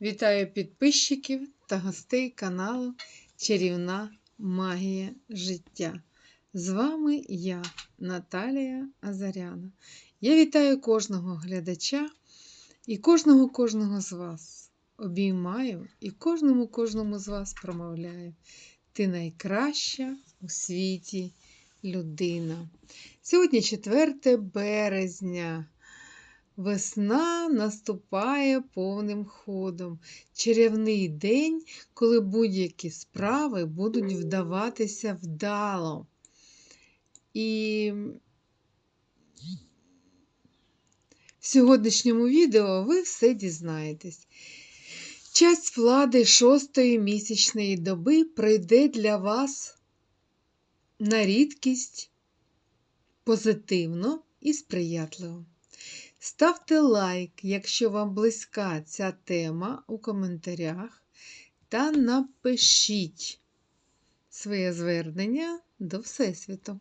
Вітаю підписчиків та гостей каналу Чарівна Магія життя. З вами я, Наталія Азаряна. Я вітаю кожного глядача і кожного кожного з вас. Обіймаю і кожному кожному з вас промовляю. Ти найкраща у світі людина. Сьогодні 4 березня. Весна наступає повним ходом. Чарівний день, коли будь-які справи будуть вдаватися вдало. І в сьогоднішньому відео ви все дізнаєтесь. Часть влади шостої місячної доби прийде для вас на рідкість позитивно і сприятливо. Ставте лайк, якщо вам близька ця тема у коментарях, та напишіть своє звернення до Всесвіту.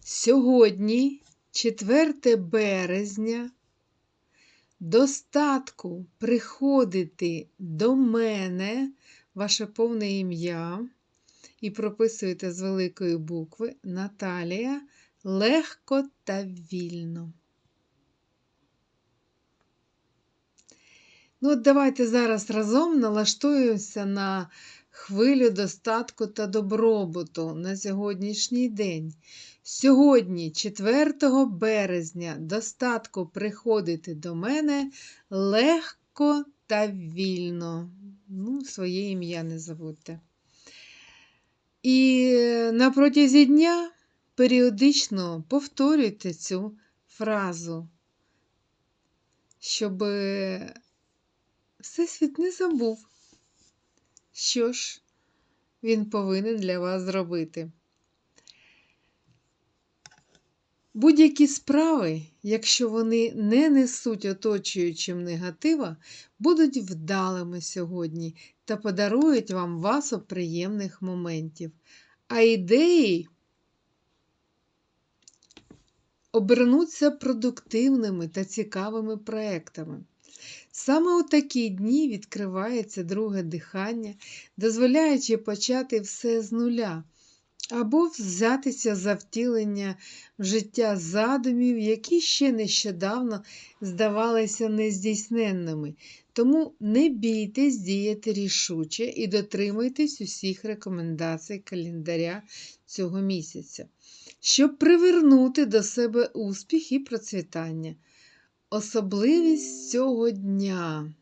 Сьогодні, 4 березня, достатку приходити до мене ваше повне ім'я і прописуєте з великої букви Наталія легко та вільно. Ну, от давайте зараз разом налаштуємося на хвилю достатку та добробуту на сьогоднішній день. Сьогодні, 4 березня, достатку приходити до мене легко та вільно. Ну, Своє ім'я не забудьте. І на протязі дня періодично повторюйте цю фразу, щоб Всесвіт не забув, що ж він повинен для вас зробити. Будь-які справи, якщо вони не несуть оточуючим негатива, будуть вдалими сьогодні та подарують вам васу приємних моментів. А ідеї обернуться продуктивними та цікавими проектами. Саме у такі дні відкривається друге дихання, дозволяючи почати все з нуля, або взятися за втілення в життя задумів, які ще нещодавно здавалися нездійсненними. Тому не бійтесь діяти рішуче і дотримуйтесь усіх рекомендацій календаря цього місяця, щоб привернути до себе успіх і процвітання. Особливість цього дня.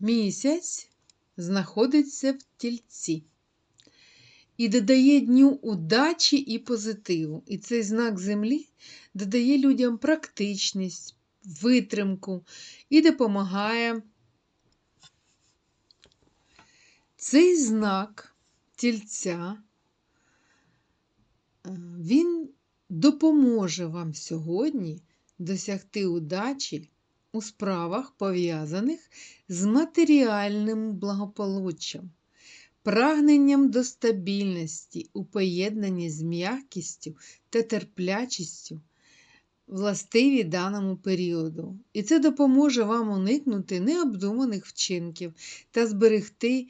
Місяць знаходиться в тільці і додає дню удачі і позитиву. І цей знак землі додає людям практичність, витримку і допомагає. Цей знак тільця він допоможе вам сьогодні досягти удачі у справах, пов'язаних з матеріальним благополуччям, прагненням до стабільності у поєднанні з м'якістю та терплячістю, властиві даному періоду. І це допоможе вам уникнути необдуманих вчинків та зберегти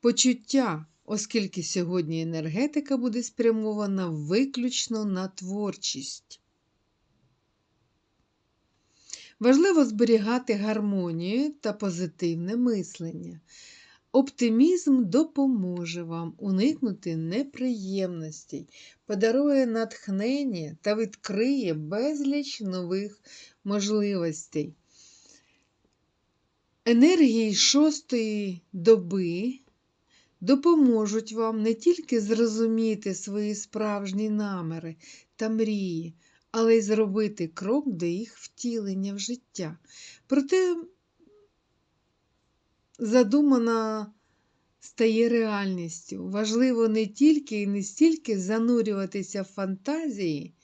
почуття оскільки сьогодні енергетика буде спрямована виключно на творчість. Важливо зберігати гармонію та позитивне мислення. Оптимізм допоможе вам уникнути неприємностей, подарує натхнення та відкриє безліч нових можливостей. Енергії шостої доби допоможуть вам не тільки зрозуміти свої справжні наміри та мрії, але й зробити крок до їх втілення в життя. Проте задумана стає реальністю. Важливо не тільки і не стільки занурюватися в фантазії,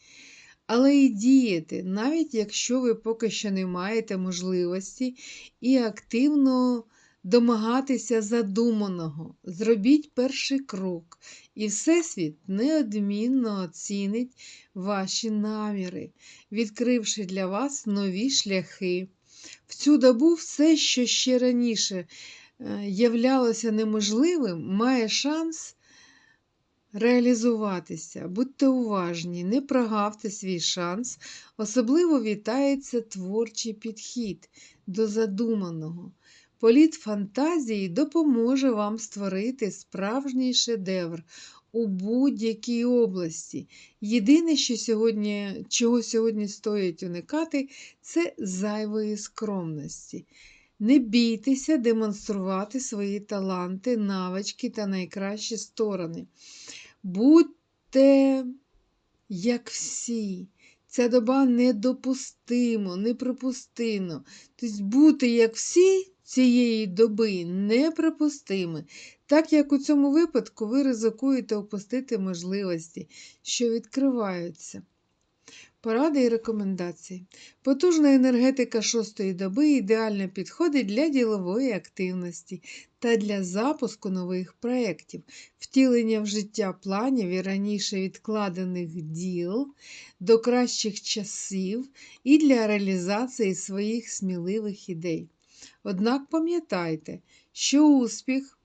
але й діяти, навіть якщо ви поки що не маєте можливості і активно домагатися задуманого, зробіть перший крок, і Всесвіт неодмінно оцінить ваші наміри, відкривши для вас нові шляхи. В цю добу все, що ще раніше е, являлося неможливим, має шанс реалізуватися. Будьте уважні, не прогавте свій шанс. Особливо вітається творчий підхід до задуманого. Політ фантазії допоможе вам створити справжній шедевр у будь-якій області. Єдине, що сьогодні, чого сьогодні стоїть уникати, це зайвої скромності. Не бійтеся демонструвати свої таланти, навички та найкращі сторони. Будьте, як всі. Ця доба недопустимо, неприпустимо. Тобто бути, як всі цієї доби, неприпустимо. Так як у цьому випадку ви ризикуєте опустити можливості, що відкриваються. Поради і рекомендації. Потужна енергетика шостої доби ідеально підходить для ділової активності та для запуску нових проєктів, втілення в життя планів і раніше відкладених діл до кращих часів і для реалізації своїх сміливих ідей. Однак пам'ятайте, що успіх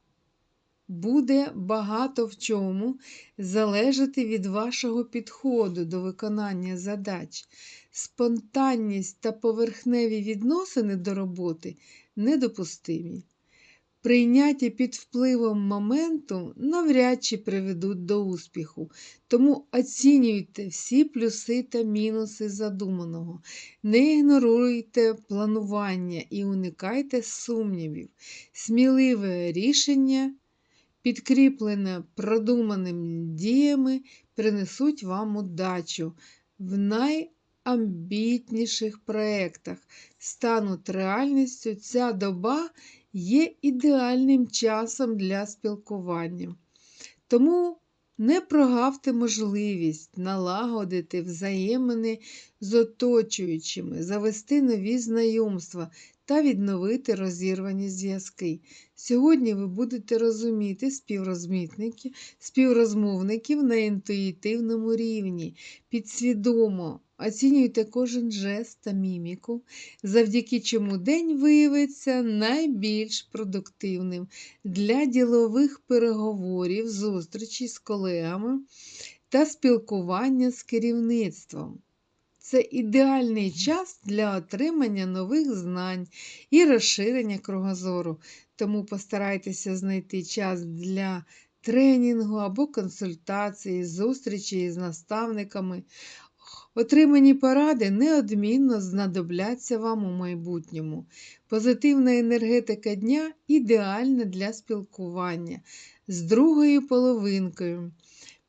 буде багато в чому залежати від вашого підходу до виконання задач. Спонтанність та поверхневі відносини до роботи недопустимі. Прийняті під впливом моменту навряд чи приведуть до успіху, тому оцінюйте всі плюси та мінуси задуманого, не ігноруйте планування і уникайте сумнівів, сміливе рішення підкріплене продуманими діями, принесуть вам удачу в найамбітніших проєктах. Стануть реальністю, ця доба є ідеальним часом для спілкування. Тому не прогавте можливість налагодити взаємини з оточуючими, завести нові знайомства та відновити розірвані зв'язки. Сьогодні ви будете розуміти співрозмітників, співрозмовників на інтуїтивному рівні, підсвідомо. Оцінюйте кожен жест та міміку, завдяки чому день виявиться найбільш продуктивним для ділових переговорів, зустрічей з колегами та спілкування з керівництвом. Це ідеальний час для отримання нових знань і розширення кругозору, тому постарайтеся знайти час для тренінгу або консультації, зустрічі з наставниками. Отримані поради неодмінно знадобляться вам у майбутньому. Позитивна енергетика дня ідеальна для спілкування з другою половинкою.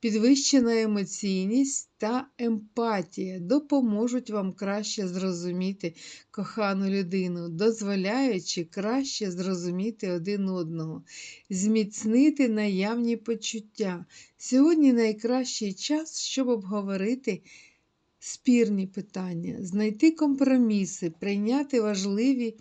Підвищена емоційність та емпатія допоможуть вам краще зрозуміти кохану людину, дозволяючи краще зрозуміти один одного, зміцнити наявні почуття. Сьогодні найкращий час, щоб обговорити спірні питання, знайти компроміси, прийняти важливі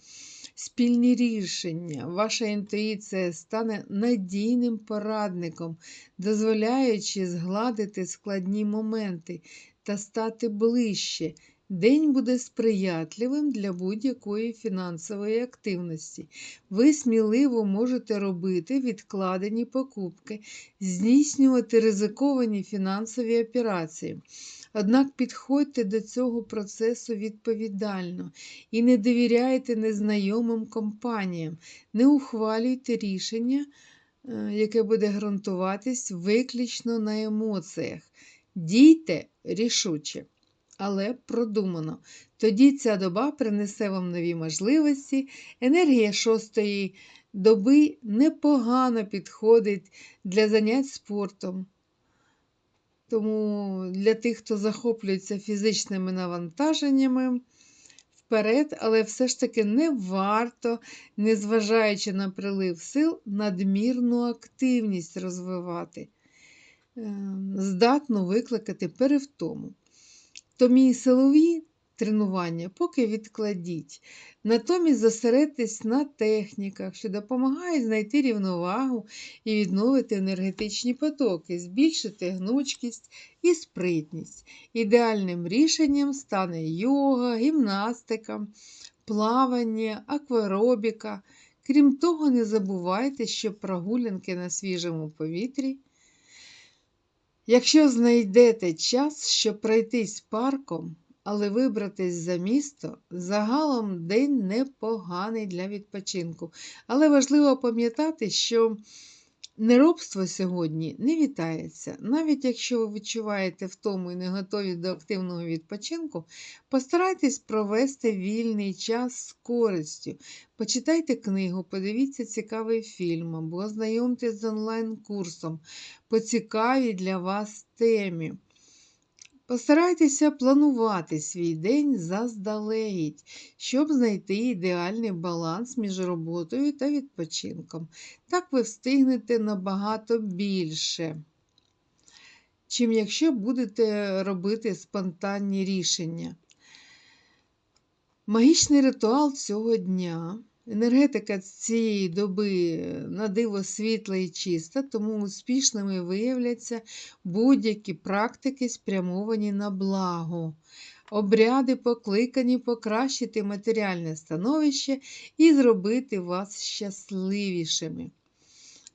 спільні рішення. Ваша інтуїція стане надійним порадником, дозволяючи згладити складні моменти та стати ближче. День буде сприятливим для будь-якої фінансової активності. Ви сміливо можете робити відкладені покупки, здійснювати ризиковані фінансові операції. Однак підходьте до цього процесу відповідально і не довіряйте незнайомим компаніям, не ухвалюйте рішення, е, яке буде ґрунтуватись виключно на емоціях. Дійте рішуче, але продумано. Тоді ця доба принесе вам нові можливості, енергія шостої доби непогано підходить для занять спортом. Тому для тих, хто захоплюється фізичними навантаженнями, вперед, але все ж таки не варто, незважаючи на прилив сил, надмірну активність розвивати, ем, здатну викликати перевтому. Тому силові тренування поки відкладіть. Натомість зосередьтесь на техніках, що допомагають знайти рівновагу і відновити енергетичні потоки, збільшити гнучкість і спритність. Ідеальним рішенням стане йога, гімнастика, плавання, акваробіка. Крім того, не забувайте, що прогулянки на свіжому повітрі. Якщо знайдете час, щоб пройтись парком, але вибратись за місто, загалом день непоганий для відпочинку. Але важливо пам'ятати, що неробство сьогодні не вітається. Навіть якщо ви відчуваєте втому і не готові до активного відпочинку, постарайтесь провести вільний час з користю. Почитайте книгу, подивіться цікавий фільм або ознайомтесь з онлайн-курсом по цікавій для вас темі. Постарайтеся планувати свій день заздалегідь, щоб знайти ідеальний баланс між роботою та відпочинком. Так ви встигнете набагато більше, чим якщо будете робити спонтанні рішення. Магічний ритуал цього дня. Енергетика цієї доби на диво світла і чиста, тому успішними виявляться будь-які практики, спрямовані на благо. Обряди покликані покращити матеріальне становище і зробити вас щасливішими.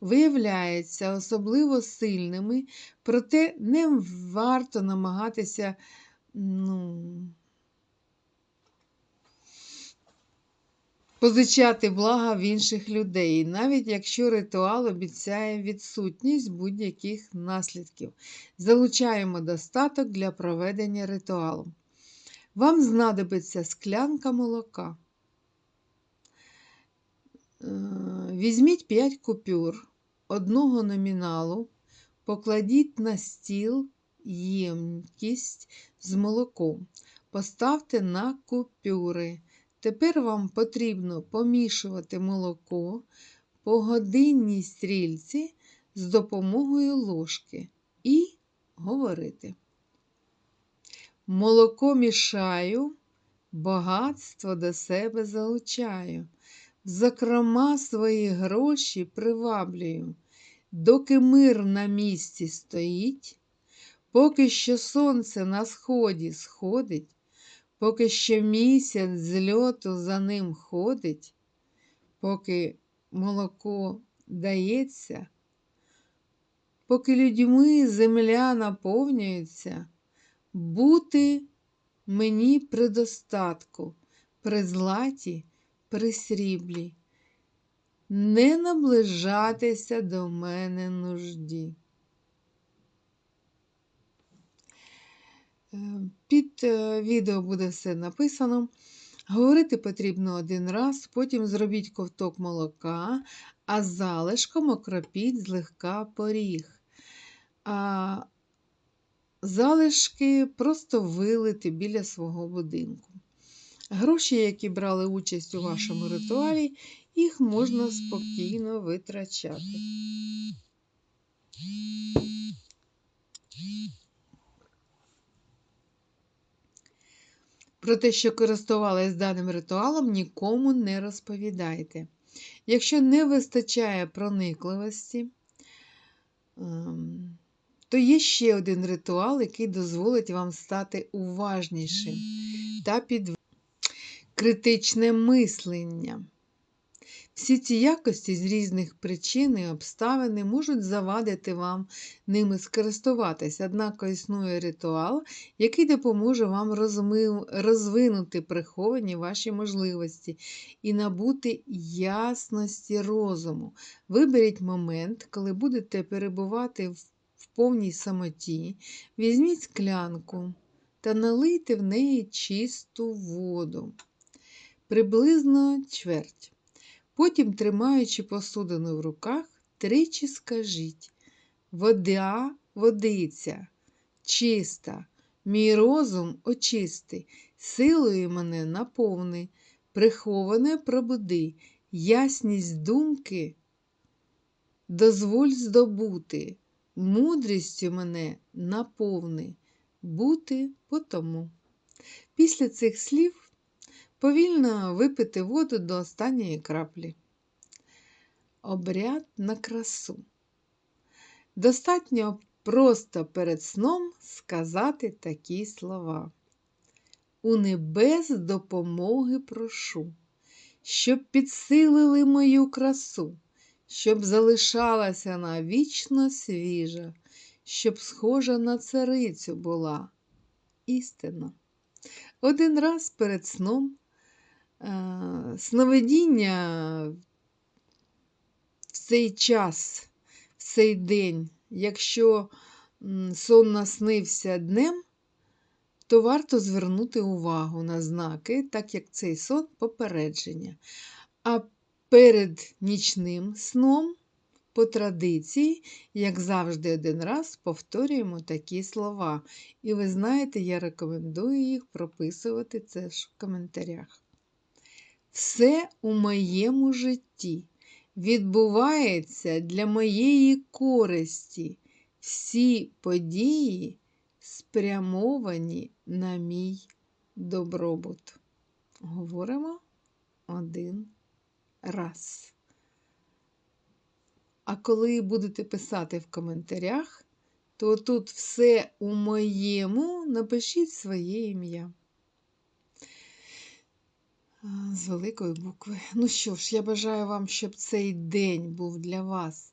Виявляється особливо сильними, проте не варто намагатися. ну, позичати блага в інших людей, навіть якщо ритуал обіцяє відсутність будь-яких наслідків. Залучаємо достаток для проведення ритуалу. Вам знадобиться склянка молока. Е, візьміть 5 купюр одного номіналу, покладіть на стіл ємкість з молоком, поставте на купюри. Тепер вам потрібно помішувати молоко по годинній стрільці з допомогою ложки і говорити. Молоко мішаю, багатство до себе залучаю, зокрема свої гроші приваблюю, доки мир на місці стоїть, поки що сонце на сході сходить. Поки ще місяць з льоту за ним ходить, поки молоко дається, поки людьми земля наповнюється, бути мені при достатку, при златі, при сріблі, не наближатися до мене нужді. Під е, відео буде все написано. Говорити потрібно один раз, потім зробіть ковток молока, а залишком окропіть злегка поріг. А залишки просто вилити біля свого будинку. Гроші, які брали участь у вашому ритуалі, їх можна спокійно витрачати. Про те, що користувалась даним ритуалом, нікому не розповідайте. Якщо не вистачає проникливості, ем, то є ще один ритуал, який дозволить вам стати уважнішим та під критичне мислення. Всі ці якості з різних причин і обставин можуть завадити вам ними скористуватись, однак існує ритуал, який допоможе вам розмив... розвинути приховані ваші можливості і набути ясності розуму. Виберіть момент, коли будете перебувати в повній самоті, візьміть склянку та налийте в неї чисту воду. Приблизно чверть. Потім, тримаючи посудину в руках, тричі скажіть. Вода, водиця, чиста, мій розум очисти, силою мене наповни, приховане пробуди, ясність думки, дозволь здобути, мудрістю мене наповни, бути потому. Після цих слів повільно випити воду до останньої краплі. Обряд на красу. Достатньо просто перед сном сказати такі слова. У небес допомоги прошу, щоб підсилили мою красу, щоб залишалася навічно свіжа, щоб схожа на царицю була. Істина. Один раз перед сном сновидіння в цей час, в цей день, якщо сон наснився днем, то варто звернути увагу на знаки, так як цей сон попередження. А перед нічним сном, по традиції, як завжди, один раз повторюємо такі слова. І ви знаєте, я рекомендую їх прописувати це ж в коментарях. Все у моєму житті відбувається для моєї користі. Всі події спрямовані на мій добробут. Говоримо один раз. А коли будете писати в коментарях, то тут все у моєму напишіть своє ім'я. З великої букви. Ну що ж, я бажаю вам, щоб цей день був для вас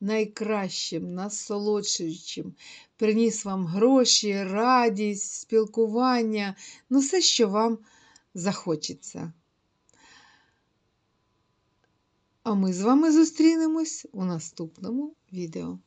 найкращим, насолодшуючим, приніс вам гроші, радість, спілкування, ну все, що вам захочеться. А ми з вами зустрінемось у наступному відео.